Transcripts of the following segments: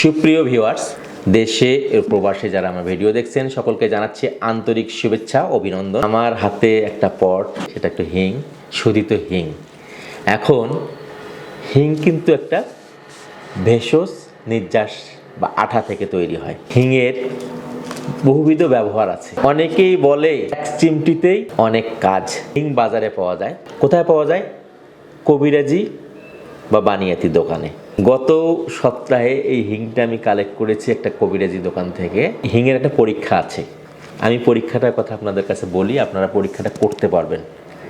সুপ্রিয় ভিউয়ার্স, দেশে প্রবাসে যারা আমার ভিডিও দেখছেন, সকলকে জানাচ্ছি আন্তরিক শুভেচ্ছা, অভিনন্দন। আমার হাতে একটা পট, সেটা একটু হিং শোধিত হিং। এখন, হিং কিন্তু একটা ভেষজ নির্যাস বা আঠা থেকে তৈরি হয়। হিংয়ের বহুবিধ ব্যবহার আছে। অনেকেই বলে, এক চিমটিতেই অনেক কাজ হিং বাজারে পাওয়া যায়। কোথায় পাওয়া যায়? কবিরাজি বা বানিয়াতি দোকানে। গত সপ্তাহে এই হিংটা আমি কালেক্ট করেছি একটা কবিরাজি দোকান থেকে। হিংয়ের একটা পরীক্ষা আছে। আমি পরীক্ষাটার কথা আপনাদের কাছে বলি, আপনারা পরীক্ষাটা করতে পারবেন।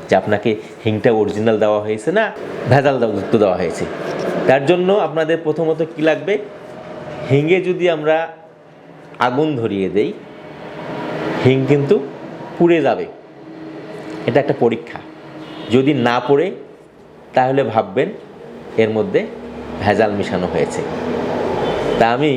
যে আপনাকে হিংটা অরিজিনাল দেওয়া হয়েছে না ভেজাল যুক্ত দেওয়া হয়েছে। তার জন্য আপনাদের প্রথমত কি লাগবে? হিঙে যদি আমরা আগুন ধরিয়ে দেই, হিং কিন্তু পুড়ে যাবে। এটা একটা পরীক্ষা। যদি না পড়ে, তাহলে ভাববেন এর মধ্যে ভেজাল মিশানো হয়েছে। তা আমি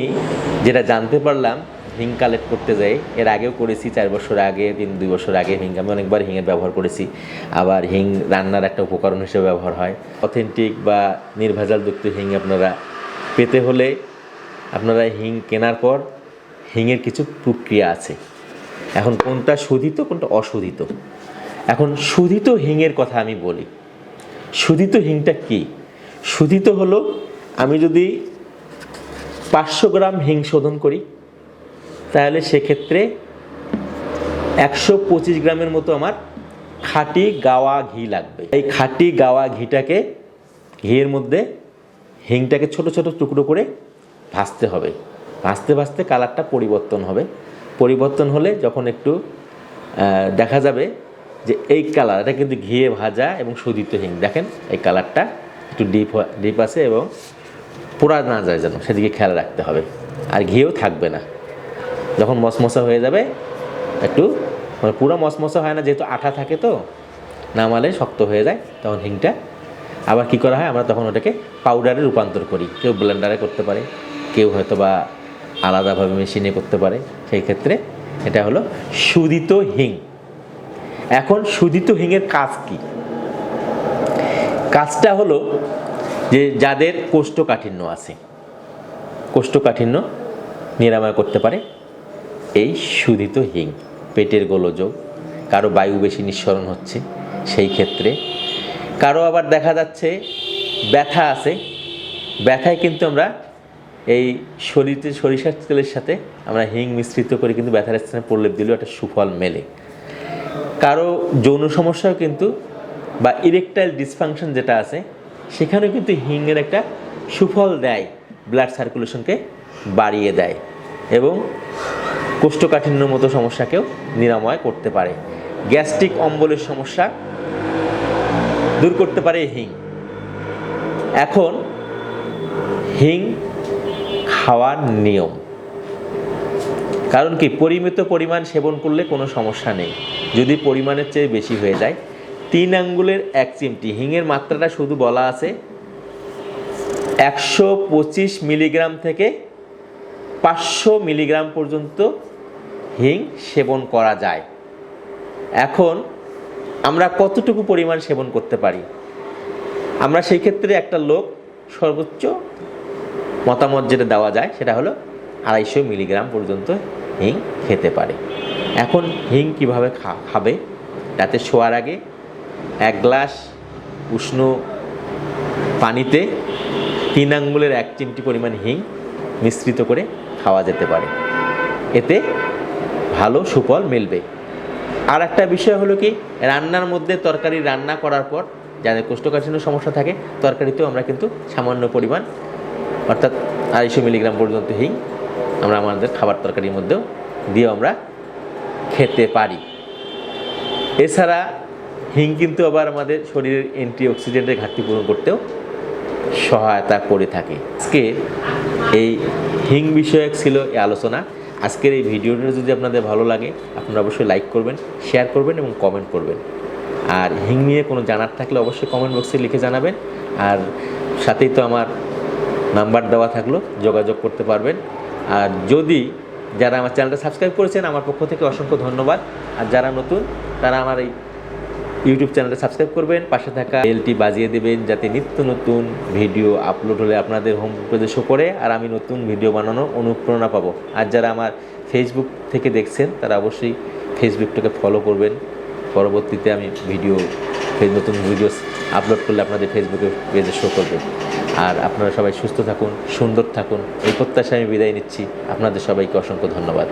যেটা জানতে পারলাম, হিং কালেক্ট করতে যাই, এর আগেও করেছি, চার বছর আগে, তিন, দুই বছর আগে হিং, আমি অনেকবার হিঙের ব্যবহার করেছি। আবার হিং রান্নার একটা উপকরণ হিসেবে ব্যবহার হয়। অথেন্টিক বা নির্ভেজালযুক্ত হিং আপনারা পেতে হলে আপনারা হিং কেনার পর হিঙের কিছু প্রক্রিয়া আছে। এখন কোনটা শোধিত, কোনটা অশোধিত? এখন শোধিত হিঙের কথা আমি বলি। শোধিত হিংটা কি? শোধিত হলো আমি যদি পাঁচশো গ্রাম হিং শোধন করি, তাহলে সেক্ষেত্রে একশো পঁচিশ গ্রামের মতো আমার খাঁটি গাওয়া ঘি লাগবে। এই খাঁটি গাওয়া ঘিটাকে, ঘিয়ের মধ্যে হিংটাকে ছোট ছোট টুকরো করে ভাজতে হবে। ভাজতে ভাজতে কালারটা পরিবর্তন হবে। পরিবর্তন হলে যখন একটু দেখা যাবে যে এই কালার, এটা কিন্তু ঘিয়ে ভাজা এবং শোধিত হিং। দেখেন এই কালারটা একটু ডিপ ডিপ আছে এবং পোড়া না যায় যেন, সেদিকে খেয়াল রাখতে হবে। আর ঘিয়েও থাকবে না। যখন মশমশা হয়ে যাবে, একটু মানে পুরো মশমশা হয় না, যেহেতু আঠা থাকে তো, নামালে শক্ত হয়ে যায় তখন হিংটা। আবার কি করা হয়, আমরা তখন ওটাকে পাউডারে রূপান্তর করি। কেউ ব্লেন্ডারে করতে পারে, কেউ হয়তো বা আলাদাভাবে মেশিনে করতে পারে। সেই ক্ষেত্রে এটা হলো সুদিত হিং। এখন সুদিত হিংয়ের কাজ কি? কাজটা হলো যে যাদের কোষ্ঠকাঠিন্য আছে, কোষ্ঠকাঠিন্য নিরাময় করতে পারে এই সুদিত হিং, পেটের গোলযোগ, কারও বায়ু বেশি নিঃসরণ হচ্ছে, সেই ক্ষেত্রে কারও আবার দেখা যাচ্ছে ব্যথা আছে, ব্যথায় কিন্তু আমরা এই শরীরে সরিষার তেলের সাথে আমরা হিং মিশ্রিত করে কিন্তু ব্যথার স্থানে প্রলেপ দিলেও একটা সুফল মেলে। কারও যৌন সমস্যাও কিন্তু বা ইরেকটাইল ডিসফাংশন যেটা আছে সেখানেও কিন্তু হিংয়ের একটা সুফল দেয় ব্লাড সার্কুলেশনকে বাড়িয়ে দেয় এবং কোষ্ঠকাঠিন্যর মতো সমস্যাকেও নিরাময় করতে পারে। গ্যাস্ট্রিক অম্বলের সমস্যা দূর করতে পারে হিং। এখন হিং খাওয়ার নিয়ম। কারণ কি, পরিমিত পরিমাণ সেবন করলে কোনো সমস্যা নেই। যদি পরিমাণের চেয়ে বেশি হয়ে যায় তিন আঙ্গুলের এক চিমটি। হিঙের মাত্রাটা শুধু বলা আছে একশো পঁচিশ মিলিগ্রাম থেকে পাঁচশো মিলিগ্রাম পর্যন্ত হিং সেবন করা যায়। এখন আমরা কতটুকু পরিমাণ সেবন করতে পারি? আমরা সেই ক্ষেত্রে একটা লোক সর্বোচ্চ মতামত যেটা দেওয়া যায় সেটা হলো আড়াইশো মিলিগ্রাম পর্যন্ত হিং খেতে পারে। এখন হিং কীভাবে খাবে? রাতে শোয়ার আগে এক গ্লাস উষ্ণ পানিতে তিন আঙ্গুলের এক চিমটি পরিমাণ হিং মিশ্রিত করে খাওয়া যেতে পারে। এতে ভালো সুফল মিলবে। আর একটা বিষয় হলো কি, রান্নার মধ্যে তরকারি রান্না করার পর যাদের কোষ্ঠকাঠিন্য সমস্যা থাকে, তরকারিতেও আমরা কিন্তু সামান্য পরিমাণ, অর্থাৎ আড়াইশো মিলিগ্রাম পর্যন্ত হিং আমরা আমাদের খাবার তরকারির মধ্যেও দিয়ে আমরা খেতে পারি। এছাড়া হিং কিন্তু আবার আমাদের শরীরের অ্যান্টিঅক্সিডেন্টের ঘাটতি পূরণ করতেও সহায়তা করে থাকে। আজকে এই হিং বিষয়ক ছিল এই আলোচনা। আজকের এই ভিডিওটা যদি আপনাদের ভালো লাগে, আপনারা অবশ্যই লাইক করবেন, শেয়ার করবেন এবং কমেন্ট করবেন। আর হিং নিয়ে কোনো জানার থাকলে অবশ্যই কমেন্ট বক্সে লিখে জানাবেন। আর সাথেই তো আমার নাম্বার দেওয়া থাকল, যোগাযোগ করতে পারবেন। আর যদি যারা আমার চ্যানেলটা সাবস্ক্রাইব করেছেন, আমার পক্ষ থেকে অসংখ্য ধন্যবাদ। আর যারা নতুন, তারা আমার এই ইউটিউব চ্যানেলটা সাবস্ক্রাইব করবেন, পাশে থাকা বেলটি বাজিয়ে দেবেন যাতে নিত্য নতুন ভিডিও আপলোড হলে আপনাদের হোম পেজে শো করে আর আমি নতুন ভিডিও বানানোর অনুপ্রেরণা পাবো। আর যারা আমার ফেসবুক থেকে দেখছেন, তারা অবশ্যই ফেসবুকটাকে ফলো করবেন। পরবর্তীতে আমি ভিডিও নতুন ভিডিও আপলোড করলে আপনাদের ফেসবুকে পেজে শো করবে। আর আপনারা সবাই সুস্থ থাকুন, সুন্দর থাকুন। এই প্রত্যাশায় আমি বিদায় নিচ্ছি। আপনাদের সবাইকে অসংখ্য ধন্যবাদ।